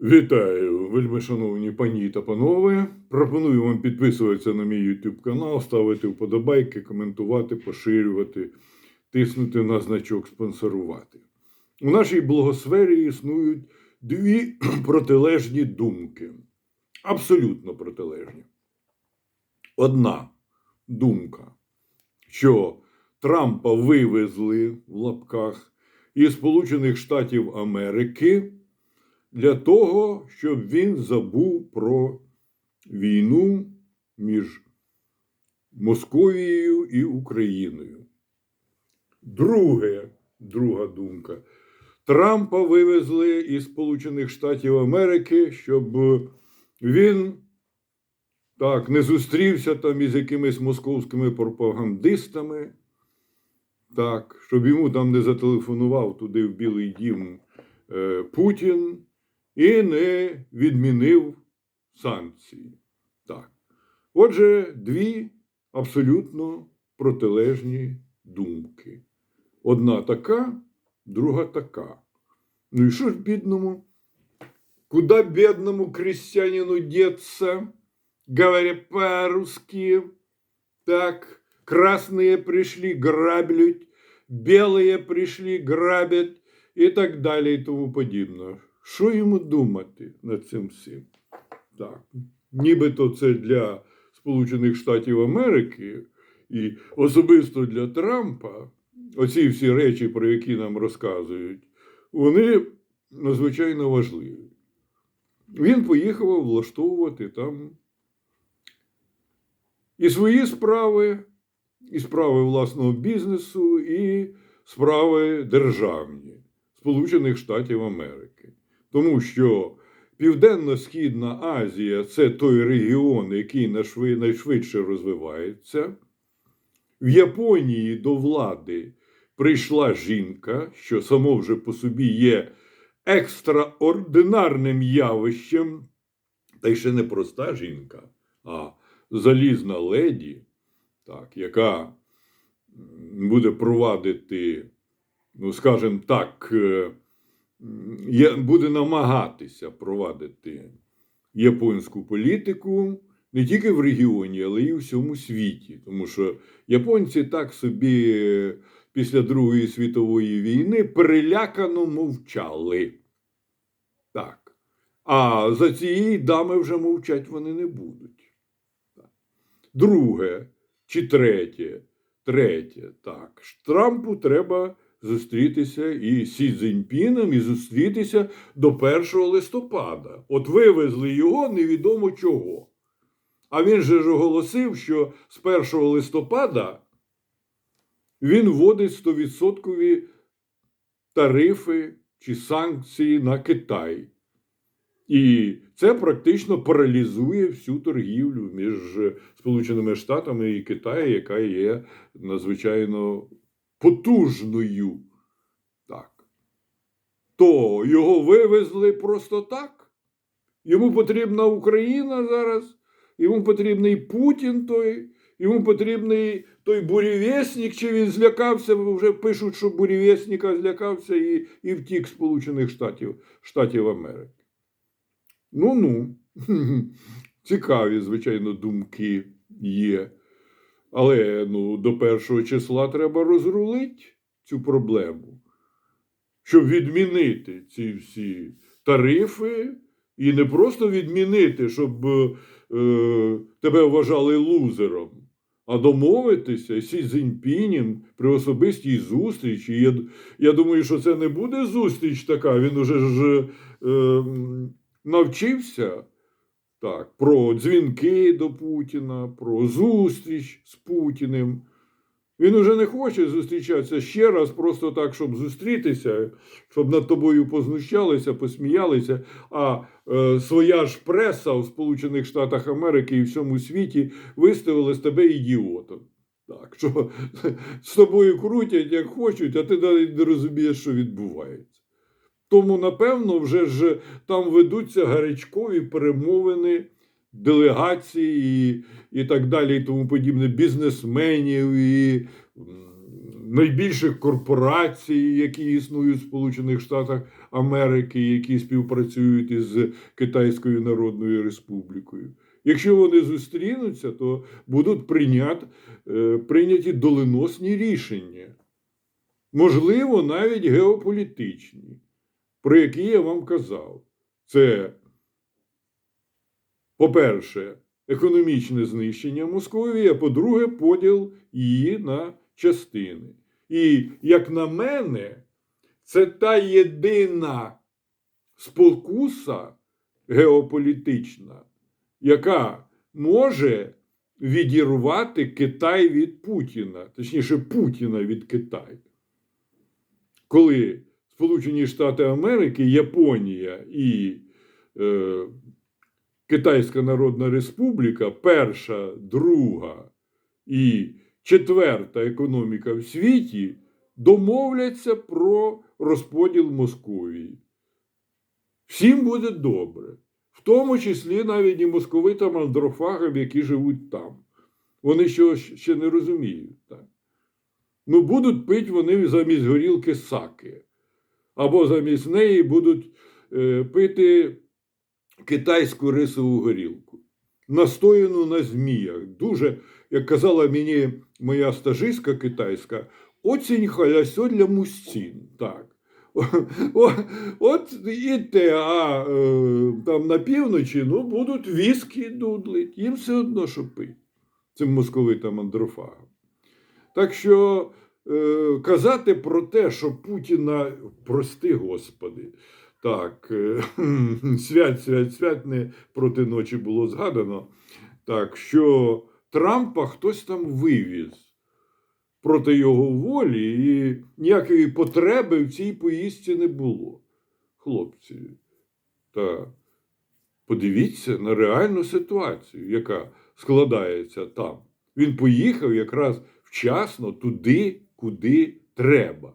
Вітаю, вельми шановні пані та панове. Пропоную вам підписуватися на мій YouTube канал, ставити вподобайки, коментувати, поширювати, тиснути на значок спонсорувати. У нашій благосфері існують дві протилежні думки. Абсолютно протилежні. Одна думка, що Трампа вивезли в лапках із Сполучених Штатів Америки для того, щоб він забув про війну між Московією і Україною. Друге, друга думка. Трампа вивезли із Сполучених Штатів Америки, щоб він так не зустрівся там із якимись московськими пропагандистами, так, щоб йому там не зателефонував туди в Білий Дім е, Путін і не відмінив санкції. Так. Отже, дві абсолютно протилежні думки. Одна така, друга така. Ну і що ж бідному? Куда бедному крестьянину деться? Говоря по-русски. Так, красные пришли, граблють, белые пришли, грабять і так далі, і тому подібне. Що йому думати над цим всім? Так. Нібито це для Сполучених Штатів Америки і особисто для Трампа, оці всі речі, про які нам розказують, вони надзвичайно важливі. Він поїхав влаштовувати там і свої справи, і справи власного бізнесу, і справи державні Сполучених Штатів Америки. Тому що Південно-Східна Азія це той регіон, який найшвидше розвивається. В Японії до влади прийшла жінка, що само вже по собі є екстраординарним явищем, та й ще не проста жінка, а залізна леді, так, яка буде провадити, ну, скажімо так, е, буде намагатися провадити японську політику не тільки в регіоні, але й у всьому світі. Тому що японці так собі е, після Другої світової війни перелякано мовчали. Так. А за цієї дами вже мовчать вони не будуть. Так. Друге чи третє, третє, так. Трампу треба зустрітися і Сі Цзіньпіном, і зустрітися до 1 листопада. От вивезли його невідомо чого. А він же ж оголосив, що з 1 листопада він вводить 100% тарифи чи санкції на Китай. І це практично паралізує всю торгівлю між Сполученими Штатами і Китаєм, яка є надзвичайно потужною. Так. То його вивезли просто так. Йому потрібна Україна зараз, йому потрібний Путін той, йому потрібний той бурєвєснік, чи він злякався, вже пишуть, що бурєвєсника злякався і, і втік Сполучених Штатів, Штатів Америки. Ну ну, цікаві, звичайно, думки є. Але ну, до першого числа треба розрулити цю проблему, щоб відмінити ці всі тарифи, і не просто відмінити, щоб е, тебе вважали лузером, а домовитися Сі Цзіньпінем при особистій зустрічі. Я, я думаю, що це не буде зустріч така. Він уже ж е, навчився так, про дзвінки до Путіна, про зустріч з Путіним. Він уже не хоче зустрічатися ще раз, просто так, щоб зустрітися, щоб над тобою познущалися, посміялися. А е, своя ж преса у Сполучених Штатах Америки і всьому світі виставила з тебе ідіотом. Так, що з тобою крутять, як хочуть, а ти навіть не розумієш, що відбувається. Тому, напевно, вже ж там ведуться гарячкові перемовини делегації і, і так далі, і тому подібне, бізнесменів і найбільших корпорацій, які існують в Сполучених Штатах Америки, які співпрацюють із Китайською Народною Республікою. Якщо вони зустрінуться, то будуть прийнят, е, прийняті доленосні рішення, можливо, навіть геополітичні, про які я вам казав. Це, по-перше, економічне знищення Московії, а по-друге, поділ її на частини. І, як на мене, це та єдина спокуса геополітична, яка може відірвати Китай від Путіна, точніше, Путіна від Китаю. Коли Сполучені Штати Америки, Японія і е, Китайська Народна Республіка, перша, друга і четверта економіка в світі, домовляться про розподіл Московії. Всім буде добре, в тому числі навіть і московитам андрофагам, які живуть там. Вони що ще не розуміють. Так? Ну, будуть пити вони замість горілки саки, або замість неї будуть е, пити китайську рисову горілку, настояну на зміях. Дуже, як казала мені моя стажистка китайська, оцінь халясьо для мужчин. Так. От і те, а е, там на півночі ну, будуть віскі дудлить, їм все одно, що пить, цим московитам андрофагам. Так що казати про те, що Путіна, прости Господи, так, е, свят, свят, свят не проти ночі було згадано, так, що Трампа хтось там вивіз проти його волі, і ніякої потреби в цій поїздці не було. Хлопці, та подивіться на реальну ситуацію, яка складається там. Він поїхав якраз вчасно туди, куди треба.